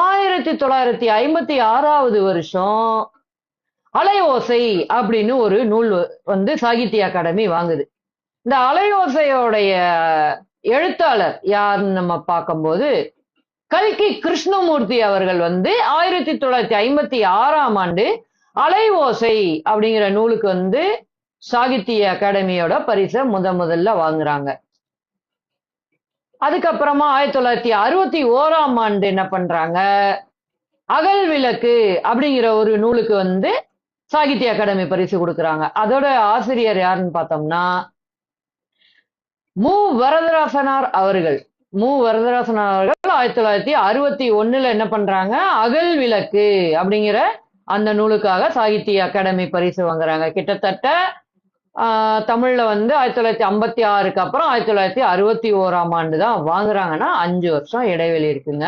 ஆயிரத்தி தொள்ளாயிரத்தி ஐம்பத்தி ஆறாவது வருஷம் அலையோசை அப்படின்னு ஒரு நூல் வந்து சாகித்ய அகாடமி வாங்குது. இந்த அலையோசையோடைய எழுத்தாளர் யாருன்னு நம்ம பார்க்கும்போது கல்கி கிருஷ்ணமூர்த்தி அவர்கள் வந்து ஆயிரத்தி தொள்ளாயிரத்தி ஐம்பத்தி ஆறாம் ஆண்டு அலை ஓசை அப்படிங்கிற நூலுக்கு வந்து சாகித்ய அகாடமியோட பரிசை முத முதல்ல வாங்குறாங்க. அதுக்கப்புறமா ஆயிரத்தி தொள்ளாயிரத்தி அறுபத்தி ஓராம் ஆண்டு என்ன பண்றாங்க? அகல் விளக்கு அப்படிங்கிற ஒரு நூலுக்கு வந்து சாகித்ய அகாடமி பரிசு கொடுக்குறாங்க. அதோட ஆசிரியர் யாருன்னு பார்த்தோம்னா மு. வரதராசனார் அவர்கள். மு. வரதராசனார் அவர்கள் ஆயிரத்தி தொள்ளாயிரத்தி அறுபத்தி ஒண்ணுல என்ன பண்றாங்க? அகல் விளக்கு அப்படிங்கிற அந்த நூலுக்காக சாகித்ய அகாடமி பரிசு வாங்குறாங்க. கிட்டத்தட்ட தமிழில் வந்து ஆயிரத்தி தொள்ளாயிரத்தி ஐம்பத்தி ஆறுக்கு அப்புறம் ஆயிரத்தி தொள்ளாயிரத்தி அறுபத்தி ஓராம் ஆண்டு தான் வாங்குறாங்கன்னா அஞ்சு வருஷம் இடைவெளி இருக்குங்க.